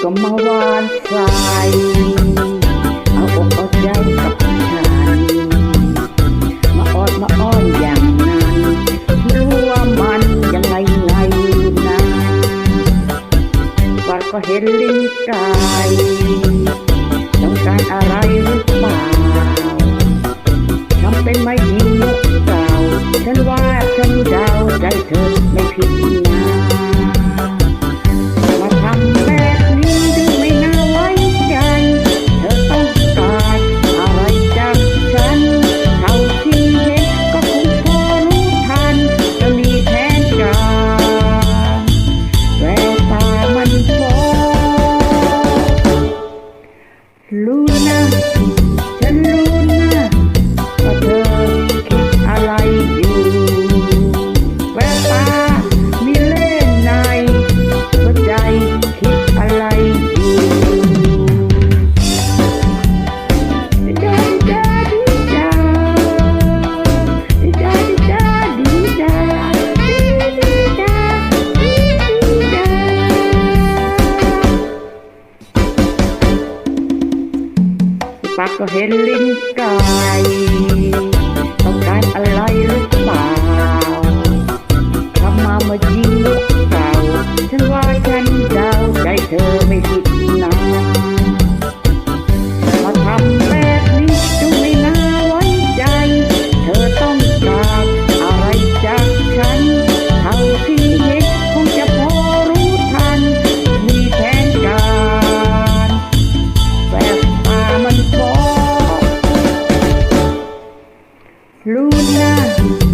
ก็มาวานใสเอาอกเอาใจกับฉันมาออดมาอ้อนอย่างนั้นรู้ว่ามันยังไงไงนะว่าก็เห็นลิ้นกายต้องการอะไรหรือเปล่า ปากก็เห็นลิงไก่ต้องการอะไรหรือ 路难。